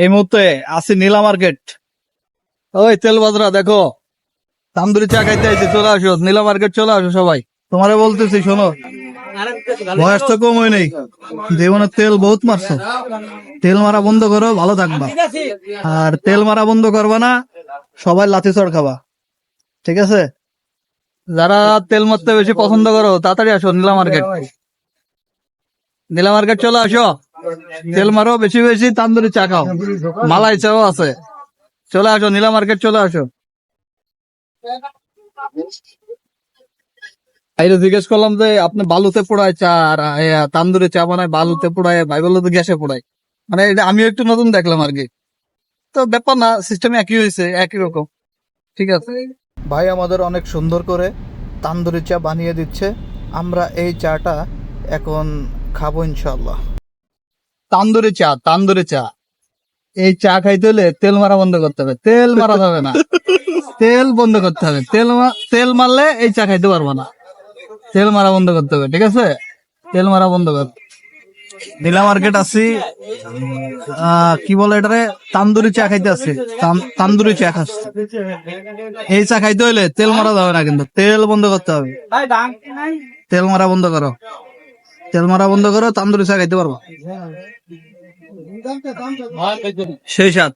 এই মুহূর্তে আছি নীলা মার্কেট। ওই তেল বাজরা, দেখো। তান্দুরি চা খাইতে আইছি, চলে আসো। নীলা মার্কেট চলে আসো সবাই। তোমারে বলতেছি, শোনো। বয়স তো কম হয় নেই। জীবনে তেল বহুত মারছো। তেল মারা বন্ধ করো, ভালো থাকবা। আর তেল মারা বন্ধ করবা না, সবাই লাথি চড় খাবা। ঠিক আছে? যারা তেল মারতে বেশি পছন্দ করো, তাড়াতাড়ি আসো, নীলা মার্কেট। নীলা মার্কেট চলে আসো। তেল মারো, বেশি বেশি, তান্দুরি চা খাও। মালাই চাও আছে। চলে আসো, নীলা মার্কেট চলে আসো। এই জিজ্ঞেস করলাম যে, আপনি বালুতে পোড়ায় চা আর তান্দুরি চা বানায়, বালুতে পোড়ায় ভাই বলল তো গ্যাসে পোড়ায়। মানে এটা আমিও একটু নতুন দেখলাম আর কি। তো ব্যাপার না সিস্টেম একই হয়েছে, একই রকম। ঠিক আছে। ভাই আমাদের অনেক সুন্দর করে তান্দুরি চা বানিয়ে দিচ্ছে। আমরা এই চাটা এখন খাব ইনশাল্লাহ তান্দুরি চা তান্দুরি চা। এই চা খাইতে হলে তেল মারা বন্ধ করতে হবে। তেল মারা যাবে না। তেল বন্ধ করতে হবে। তেল তেল মারলে এই চা খাইতে পারব না। তেল মারা বন্ধ করতে হবে ঠিক আছে? তেল মারা বন্ধ কর। নীলা মার্কেট আছি। আহ, কি বলে এটারে? তান্দুরি চা খাইতে আছে। তান্দুরি চা খাচ্ছে। এই চা খাইতে হইলে তেল মারা যাবে না কিন্তু। তেল বন্ধ করতে হবে। তেল মারা বন্ধ করো। তেল মারা বন্ধ করো তান্দুরি চা খাইতে পারব। সেই সাথ